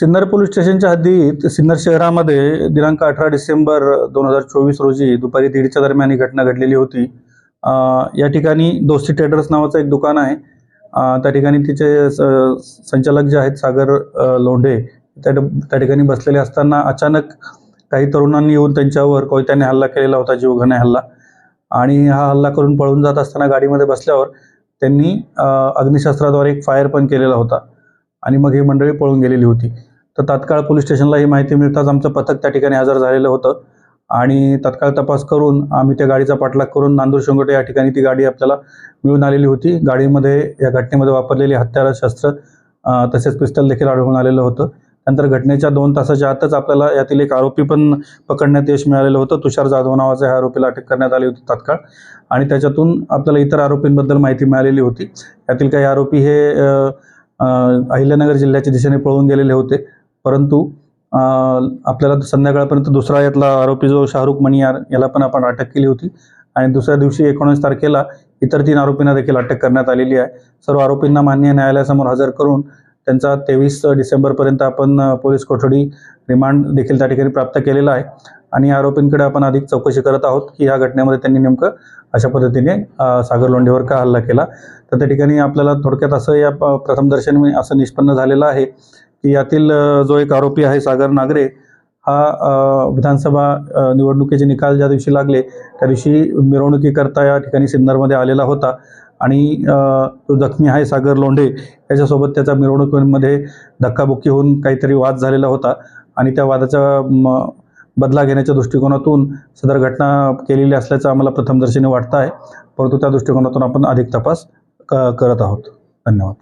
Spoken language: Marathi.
सिन्नर पोलीस स्टेशनच्या हद्दीत सिन्नर शहरामध्ये दिनांक अठरा डिसेंबर दोन हजार चोवीस रोजी दुपारी दीडच्या दरम्यान ही घटना घडलेली होती. या ठिकाणी दोस्ती ट्रेडर्स नावाचं एक दुकान आहे. त्या ठिकाणी तिचे स- संचालक जे आहेत सागर लोंढे त्या त्या ठिकाणी बसलेले असताना अचानक काही तरुणांनी येऊन त्यांच्यावर कोयत्याने हल्ला केलेला होता जीवघाणे हल्ला. आणि हा हल्ला करून पळून जात असताना गाडीमध्ये बसल्यावर त्यांनी अग्निशास्त्राद्वारे अग्निशस्त्राद्वारे एक फायर पण केलेला होता. आणि मग ही मंडळी पळून गेलेली होती. तर तात्काळ पोलीस स्टेशनला ही माहिती मिळताच आमचं पथक त्या ठिकाणी हजर झालेलं होतं. आणि तत्काळ तपास करून आम्ही त्या गाडीचा पाठलाग करून नांदूर शिंगोटे या ठिकाणी ती गाडी आपल्याला मिळून आलेली होती. गाडीमध्ये या घटनेमध्ये वापरलेली हत्यारं शस्त्र तसेच पिस्टल देखील आढळून आलेलं होतं. नंतर घटनेच्या दोन तासाच्या आतच आपल्याला यातील एक आरोपी पण पकडण्यात यश मिळालेलं होतं. तुषार जाधव नावाचा ह्या आरोपीला अटक करण्यात आली होती तात्काळ. आणि त्याच्यातून आपल्याला इतर आरोपींबद्दल माहिती मिळालेली होती. यातील काही आरोपी हे अहिल्यानगर जिल्ह्याच्या दिशेने पळून गेलेले होते. परंतु आपल्याला संध्याकाळपर्यंत दुसरा यातला आरोपी जो शाहरुख मणियार याला पण आपण अटक केली होती. आणि दुसऱ्या दिवशी एकोणीस तारखेला इतर तीन आरोपींना देखील अटक करण्यात आलेली आहे. सर्व आरोपींना मान्य न्यायालयासमोर हजर करून त्यांचा तेवीस डिसेंबरपर्यंत आपण पोलीस कोठडी रिमांड देखील त्या ठिकाणी प्राप्त केलेला आहे. आणि या आरोपींकडे आपण अधिक चौकशी करत आहोत की या घटनेमध्ये त्यांनी नेमकं अशा पद्धतीने सागर लोंढेवर का हल्ला केला. तर त्या ठिकाणी आपल्याला थोडक्यात असं या प्रथमदर्शन असं निष्पन्न झालेलं आहे. की यातील जो एक आरोपी आहे सागर नागरे हा विधानसभा निवडणुकीचे निकाल ज्या दिवशी लागले त्या दिवशी मिरवणुकीकरता या ठिकाणी सिन्नरमध्ये आलेला होता. आणि तो जो जखमी आहे सागर लोंढे याच्यासोबत त्याचा मिरवणुकीमध्ये धक्काबुक्की होऊन काहीतरी वाद झालेला होता. आणि त्या वादाचा म, बदला घेण्याच्या दृष्टिकोनातून सदर घटना केलेली असल्याचं आम्हाला प्रथमदर्शनी वाटतं आहे. परंतु त्या दृष्टिकोनातून आपण अधिक तपास क करत आहोत. धन्यवाद.